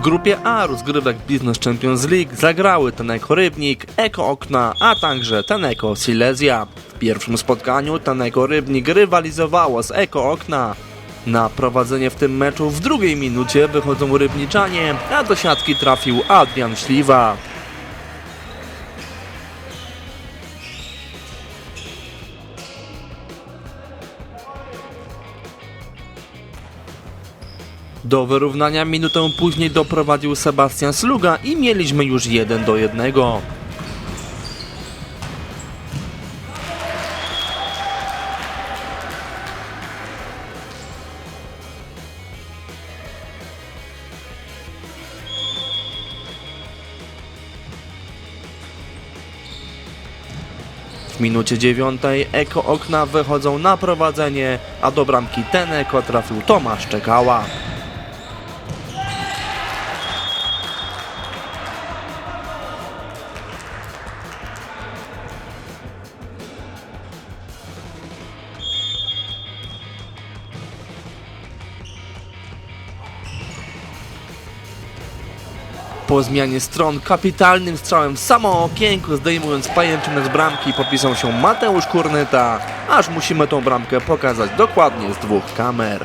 W grupie A rozgrywek Business Champions League zagrały Teneko Rybnik, Eko Okna, a także Teneko Silesia. W pierwszym spotkaniu Teneko Rybnik rywalizowało z Eko Okna. Na prowadzenie w tym meczu w drugiej minucie wychodzą Rybniczanie, a do siatki trafił Adrian Śliwa. Do wyrównania minutę później doprowadził Sebastian Sluga i mieliśmy już 1 do 1. W minucie dziewiątej Eko Okna wychodzą na prowadzenie, a do bramki ten Eko trafił Tomasz Czekała. Po zmianie stron kapitalnym strzałem w samo okienko, zdejmując pajęczynę z bramki, popisał się Mateusz Kurnyta, aż musimy tą bramkę pokazać dokładnie z dwóch kamer.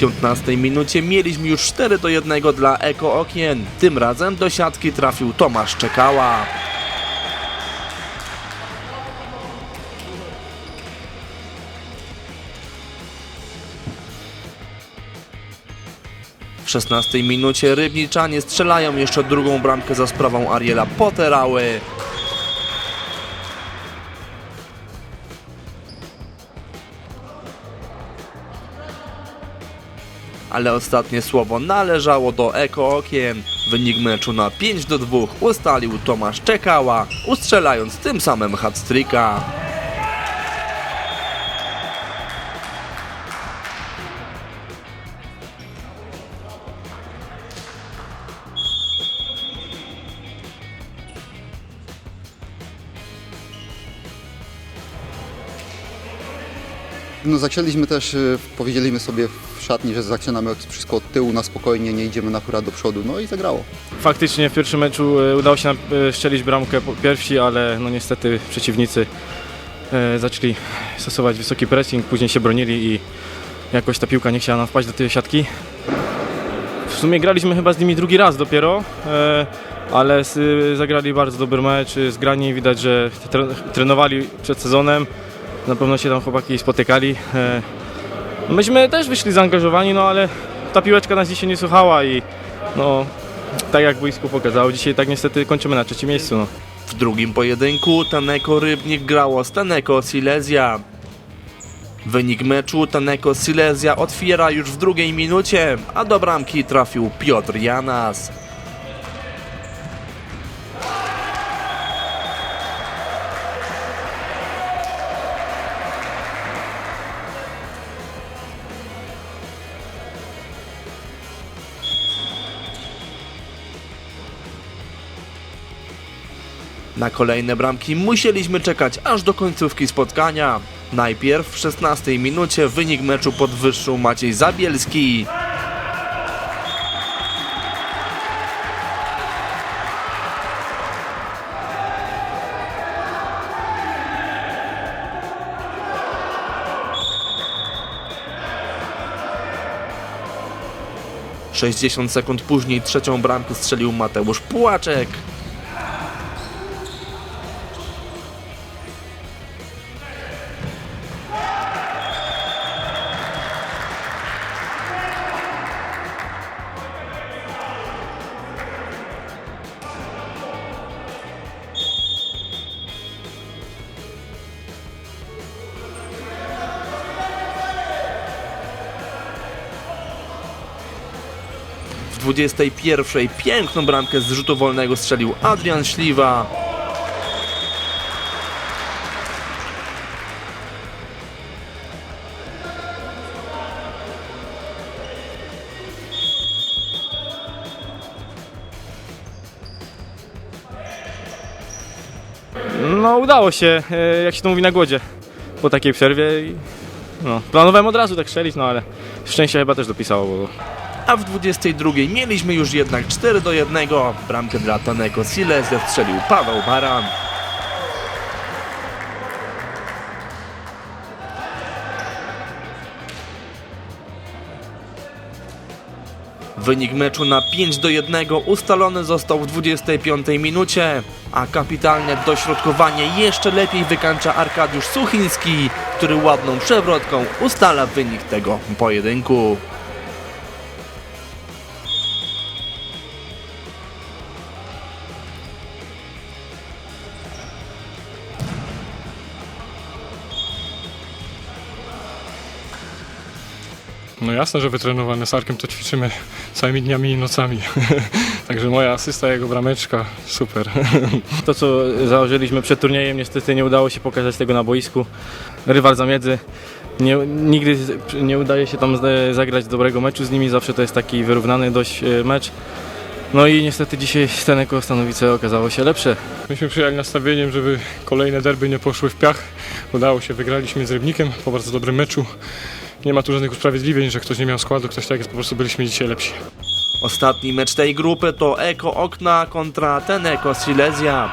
15 minucie mieliśmy już 4 do 1 dla Eko Okien. Tym razem do siatki trafił Tomasz Czekała. W 16 minucie Rybniczanie strzelają jeszcze drugą bramkę za sprawą Ariela Poterały. Ale ostatnie słowo należało do Eko Okien. Wynik meczu na 5 do 2 ustalił Tomasz Czekała, ustrzelając tym samym hat-tricka. No zaczęliśmy też, y, powiedzieliśmy sobie szatni, że zaczynamy wszystko od tyłu na spokojnie, nie idziemy na hura do przodu, no i zagrało. Faktycznie w pierwszym meczu e, udało się nam e, strzelić bramkę pierwsi, ale no niestety przeciwnicy e, zaczęli stosować wysoki pressing, później się bronili i jakoś ta piłka nie chciała nam wpaść do tej siatki. W sumie graliśmy chyba z nimi drugi raz dopiero, ale zagrali bardzo dobry mecz, zgrani, widać, że tre- trenowali przed sezonem, na pewno się tam chłopaki spotykali. Myśmy też wyszli zaangażowani, no ale ta piłeczka nas dzisiaj nie słuchała i no tak jak boisku pokazało, dzisiaj tak niestety kończymy na trzecim miejscu. No. W drugim pojedynku Taneko Rybnik grało z Taneko Silesia. Wynik meczu Taneko Silesia otwiera już w drugiej minucie, a do bramki trafił Piotr Janas. Na kolejne bramki musieliśmy czekać aż do końcówki spotkania. Najpierw w 16 minucie wynik meczu podwyższył Maciej Zabielski. Sześćdziesiąt sekund później trzecią bramkę strzelił Mateusz Pułaczek. 21. Piękną bramkę z rzutu wolnego strzelił Adrian Śliwa. No udało się, e, jak się to mówi na głodzie, po takiej przerwie. I, no, planowałem od razu tak strzelić, no ale szczęście chyba też dopisało, bo a w 22 mieliśmy już jednak 4 do 1. Bramkę dla Taneko Silesia strzelił Paweł Baran. Wynik meczu na 5 do 1 ustalony został w 25 minucie, a kapitalne dośrodkowanie jeszcze lepiej wykańcza Arkadiusz Suchiński, który ładną przewrotką ustala wynik tego pojedynku. No jasne, że wytrenowany z Arkiem to ćwiczymy całymi dniami i nocami. Także moja asysta, jego brameczka, super. to co założyliśmy przed turniejem niestety nie udało się pokazać tego na boisku. Rywal zamiedzy. Nie, nigdy nie udaje się tam zagrać dobrego meczu z nimi, zawsze to jest taki wyrównany dość e, mecz. No i niestety dzisiaj Steneko Stanowice okazało się lepsze. Myśmy przyjechali nastawieniem, żeby kolejne derby nie poszły w piach. Udało się, wygraliśmy z Rybnikiem po bardzo dobrym meczu. Nie ma tu żadnych usprawiedliwień, że ktoś nie miał składu, ktoś tak jest, po prostu byliśmy dzisiaj lepsi. Ostatni mecz tej grupy to Eko Okna kontra Teneko Silesia.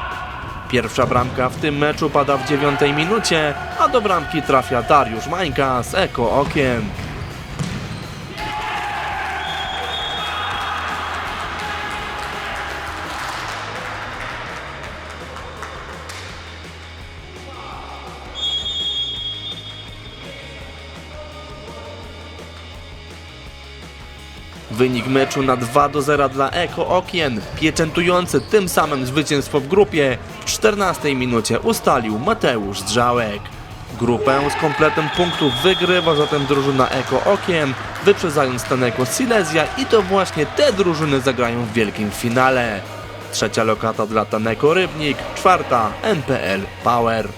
Pierwsza bramka w tym meczu pada w dziewiątej minucie, a do bramki trafia Dariusz Mańka z Eko Okiem. Wynik meczu na 2 do 0 dla Eko Okien, pieczętujący tym samym zwycięstwo w grupie, w 14 minucie ustalił Mateusz Drzałek. Grupę z kompletem punktów wygrywa zatem drużyna Eko Okien, wyprzedzając Teneko Silesia i to właśnie te drużyny zagrają w wielkim finale. Trzecia lokata dla Taneko Rybnik, czwarta NPL Power.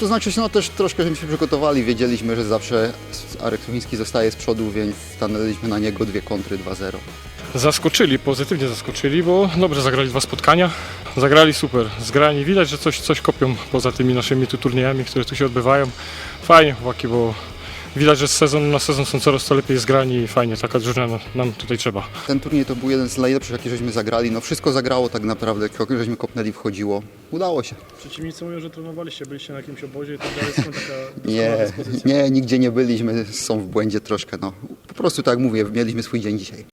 To znaczy, no też troszkę się przygotowali, wiedzieliśmy, że zawsze Arek Suchiński zostaje z przodu, więc stanęliśmy na niego dwie kontry 2-0. Zaskoczyli, pozytywnie zaskoczyli, bo dobrze zagrali dwa spotkania. Zagrali super, zgrani. Widać, że coś, coś kopią poza tymi naszymi tu turniejami, które tu się odbywają. Fajnie chłopaki, bo widać, że z sezonu na sezon są coraz to lepiej zgrani i fajnie, taka drużyna nam- nam tutaj trzeba. Ten turniej to był jeden z najlepszych, jaki żeśmy zagrali. No wszystko zagrało tak naprawdę, krok żeśmy kopnęli, wchodziło. Udało się. Przeciwnicy mówią, że trenowaliście, byliście na jakimś obozie i tak dalej. Skąd taka doskonała Nie, dyspozycja? nie, nigdzie nie byliśmy, są w błędzie troszkę. No. Po prostu tak jak mówię, mieliśmy swój dzień dzisiaj.